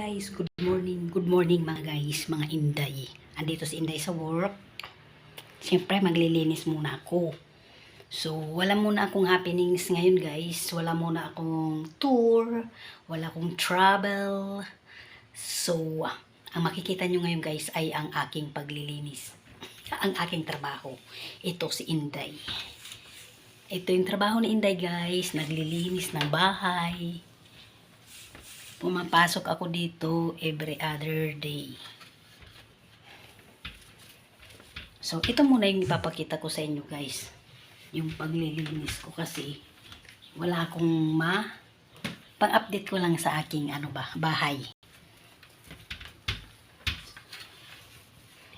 Guys, good morning. Good morning mga guys, mga inday. Andito si Inday sa work. Siyempre, maglilinis muna ako. So, wala muna akong happenings ngayon guys. Wala muna akong tour. Wala akong travel. So, ang makikita nyo ngayon guys ay ang aking paglilinis. ang aking trabaho. Ito si Inday. Ito yung trabaho ni Inday guys. Naglilinis ng bahay pumapasok ako dito every other day. So, ito muna yung ipapakita ko sa inyo guys. Yung paglilinis ko kasi wala akong ma pang-update ko lang sa aking ano ba, bahay.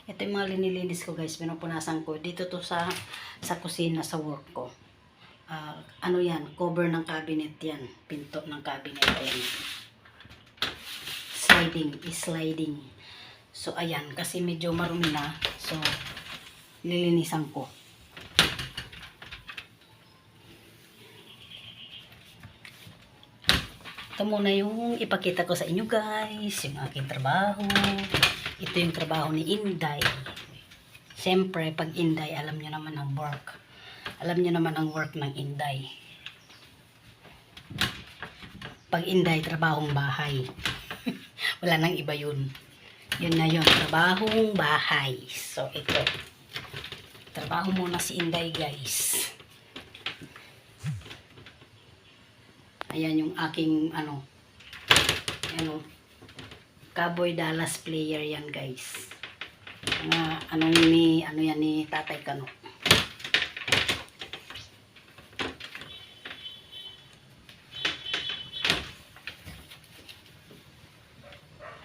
Ito yung mga linilinis ko guys, pinupunasan ko. Dito to sa sa kusina sa work ko. Ah, ano yan, cover ng cabinet yan. Pinto ng cabinet yan sliding, sliding. So, ayan, kasi medyo marumi na. So, lilinisan ko. Ito muna yung ipakita ko sa inyo guys, yung aking trabaho. Ito yung trabaho ni Inday. Siyempre, pag Inday, alam nyo naman ang work. Alam nyo naman ang work ng Inday. Pag Inday, trabahong bahay. Wala nang iba yun. Yun na yun. Trabahong bahay. So, ito. Trabaho muna si Inday, guys. Ayan yung aking, ano, ano, Cowboy Dallas player yan, guys. Mga, anong ni, ano yan ni Tatay Kano.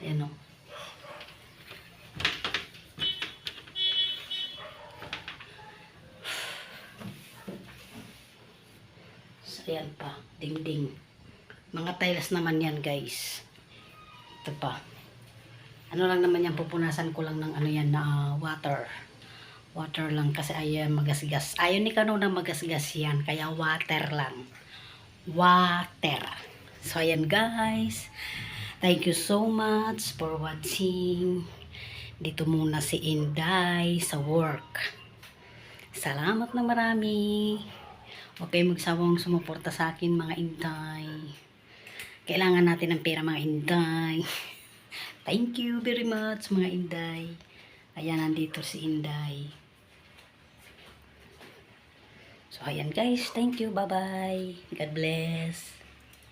Ayan o. So, ayan pa. Ding-ding. Mga tiles naman yan, guys. Ito pa. Ano lang naman yan, pupunasan ko lang ng ano yan na ah, water. Water lang kasi ayaw magasgas. Ayaw ni Kano na magasgas yan, kaya water lang. Water. So, ayan guys. Thank you so much for watching. Dito muna si Inday sa work. Salamat na marami. Kayong magsawang sumuporta sa akin mga Inday. Kailangan natin ng pera mga Inday. Thank you very much mga Inday. Ayan, nandito si Inday. So, ayan guys. Thank you. Bye-bye. God bless.